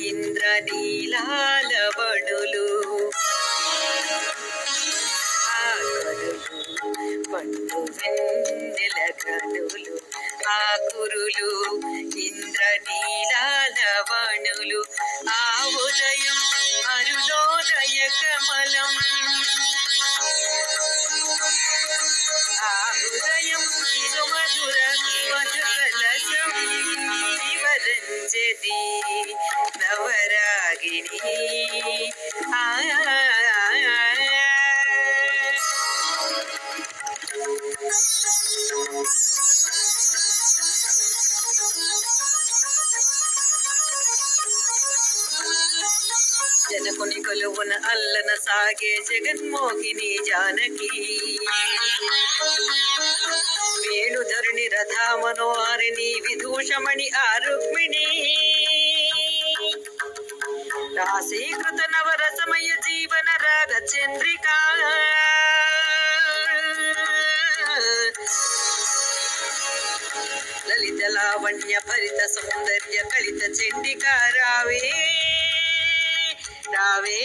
ఇంద్రనీలాల వణులు ఆకరులు వెన్నెల కనులు ఆకురులు ఇంద్రనీలాల వణులు ఆ ఉదయం అరుణోదయ కమలం. శివరంజది నవరాగిణి ఆ జనకుని కొలువున అల్లన సాగే జగన్మోహిని జానకి వేణుధరుని విదూషమణి ఆ రుక్మిణి. రాశీకృత నవరసమయ జీవన రాగ చంద్రిక. లలిత లావణ్య భరిత సౌందర్య కలిత చండిక రావే రావే.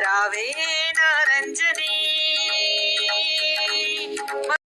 రావే.